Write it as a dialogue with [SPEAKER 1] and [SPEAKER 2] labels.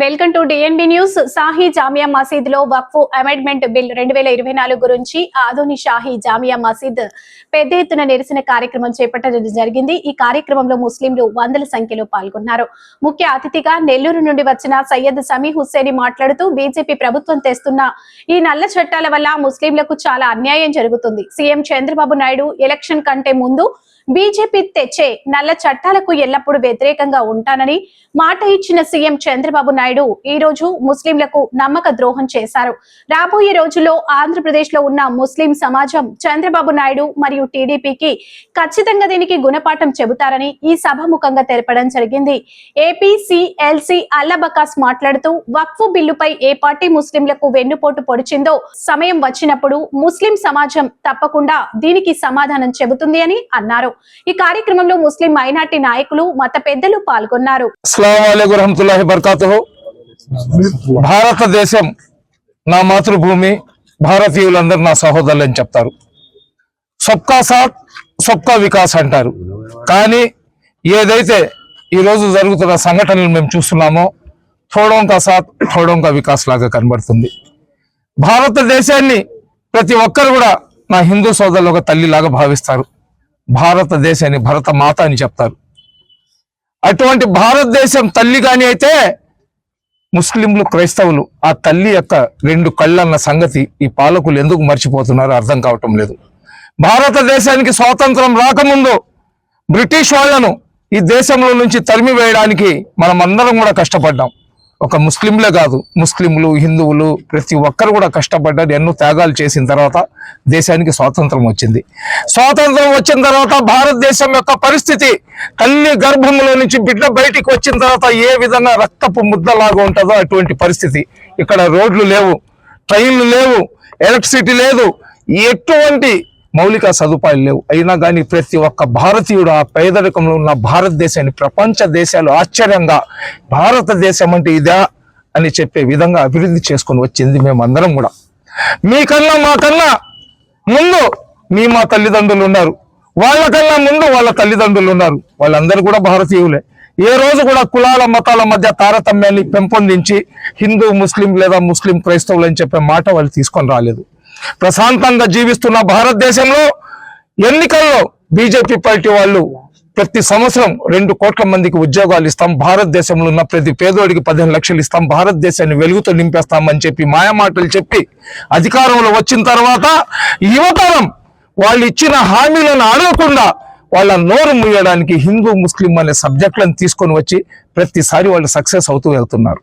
[SPEAKER 1] Welcome to DNB news Shahi Jamia మసీద్లో Waqf amendment bill రెండు వేల ఇరవై నాలుగు గురించి ఆధుని షాహీ జామియా మసీద్ పెద్ద ఎత్తున నిరసన కార్యక్రమం చేపట్టడం జరిగింది. ఈ కార్యక్రమంలో ముస్లింలు వందల సంఖ్యలో పాల్గొన్నారు. ముఖ్య అతిథిగా నెల్లూరు నుండి వచ్చిన సయ్యద్ సమీ హుస్సేని మాట్లాడుతూ బీజేపీ ప్రభుత్వం తెస్తున్న ఈ నల్ల చట్టాల వల్ల ముస్లింలకు చాలా అన్యాయం జరుగుతుంది. సీఎం చంద్రబాబు నాయుడు ఎలక్షన్ కంటే ముందు బీజేపీ తెచ్చే నల్ల చట్టాలకు ఎల్లప్పుడూ వ్యతిరేకంగా ఉంటానని మాట ఇచ్చిన సీఎం చంద్రబాబు నాయుడు ఈ రోజు ముస్లింలకు నమ్మక ద్రోహం చేశారు. రాబోయే రోజుల్లో ఆంధ్రప్రదేశ్లో ఉన్న ముస్లిం సమాజం చంద్రబాబు నాయుడు మరియు టీడీపీకి ఖచ్చితంగా దీనికి గుణపాఠం చెబుతారని ఈ సభాముఖంగా తెలపడం జరిగింది. ఏపీసీఎల్సీ అల్లబకాస్ మాట్లాడుతూ వక్ఫ్ బిల్లుపై ఏ పార్టీ ముస్లింలకు వెన్నుపోటు పొడిచిందో సమయం వచ్చినప్పుడు ముస్లిం సమాజం తప్పకుండా దీనికి సమాధానం చెబుతుంది అని అన్నారు. ఈ కార్యక్రమంలో ముస్లిం మైనార్టీ నాయకులు మత పెద్దలు పాల్గొన్నారు.
[SPEAKER 2] భారతదేశం నా మాతృభూమి భారతీయులందరూ నా సహోదరులు అని చెప్తారు. సబ్కా సాత్ సబ్కా వికాస్ అంటారు. కానీ ఏదైతే ఈ రోజు జరుగుతున్న సంఘటనలు మేము చూస్తున్నామో థోడోంకా సాత్ థోడోంకా వికాస్ లాగా కనబడుతుంది. భారతదేశాన్ని ప్రతి ఒక్కరు కూడా నా హిందూ సోదరులు ఒక తల్లిలాగా భావిస్తారు. భారతదేశాన్ని భరత మాత అని చెప్తారు. అటువంటి భారతదేశం తల్లి కాని అయితే ముస్లింలు క్రైస్తవులు ఆ తల్లి యొక్క రెండు కళ్ళన్న సంగతి ఈ పాలకులు ఎందుకు మర్చిపోతున్నారో అర్థం కావటం లేదు. భారతదేశానికి స్వాతంత్రం రాకముందు బ్రిటిష్ వాళ్ళను ఈ దేశంలో నుంచి తరిమి వేయడానికి మనం అందరం కూడా కష్టపడ్డాం. ఒక ముస్లింలే కాదు ముస్లింలు హిందువులు ప్రతి ఒక్కరు కూడా కష్టపడ్డారు ఎన్నో త్యాగాలు చేసిన తర్వాత దేశానికి స్వాతంత్రం వచ్చింది. స్వాతంత్రం వచ్చిన తర్వాత భారతదేశం యొక్క పరిస్థితి తల్లి గర్భంలో నుంచి బిడ్డ బయటికి వచ్చిన తర్వాత ఏ విధంగా రక్తపు ముద్దలాగా ఉంటుందో అటువంటి పరిస్థితి. ఇక్కడ రోడ్లు లేవు ట్రైన్లు లేవు ఎలక్ట్రిసిటీ లేదు. ఎటువంటి మౌలిక సదుపాయాలు లేవు. అయినా కానీ ప్రతి ఒక్క భారతీయుడు ఆ పేదరికంలో ఉన్న భారతదేశాన్ని ప్రపంచ దేశాలు ఆశ్చర్యంగా భారతదేశం అంటే ఇదా అని చెప్పే విధంగా అభివృద్ధి చేసుకొని వచ్చింది మేమందరం కూడా. మీకన్నా మాకన్నా ముందు మీ మా తల్లిదండ్రులు ఉన్నారు. వాళ్ళకన్నా ముందు వాళ్ళ తల్లిదండ్రులు ఉన్నారు. వాళ్ళందరూ కూడా భారతీయులే. ఏ రోజు కూడా కులాల మతాల మధ్య తారతమ్యాన్ని పెంపొందించి హిందూ ముస్లిం లేదా ముస్లిం క్రైస్తవులు అని చెప్పే మాట వాళ్ళు తీసుకొని రాలేదు. ప్రశాంతంగా జీవిస్తున్న భారతదేశంలో ఎన్నికల్లో బీజేపీ పార్టీ వాళ్ళు ప్రతి సంవత్సరం రెండు కోట్ల మందికి ఉద్యోగాలు ఇస్తాం. భారతదేశంలో ఉన్న ప్రతి పేదోడికి పదిహేను లక్షలు ఇస్తాం. భారతదేశాన్ని వెలుగుతో నింపేస్తామని చెప్పి మాయమాటలు చెప్పి అధికారంలో వచ్చిన తర్వాత యువతరం వాళ్ళు ఇచ్చిన హామీలను అడగకుండా వాళ్ళ నోరు ముయ్యడానికి హిందూ ముస్లిం అనే సబ్జెక్టులను తీసుకొని వచ్చి ప్రతిసారి వాళ్ళు సక్సెస్ అవుతూ వెళ్తున్నారు.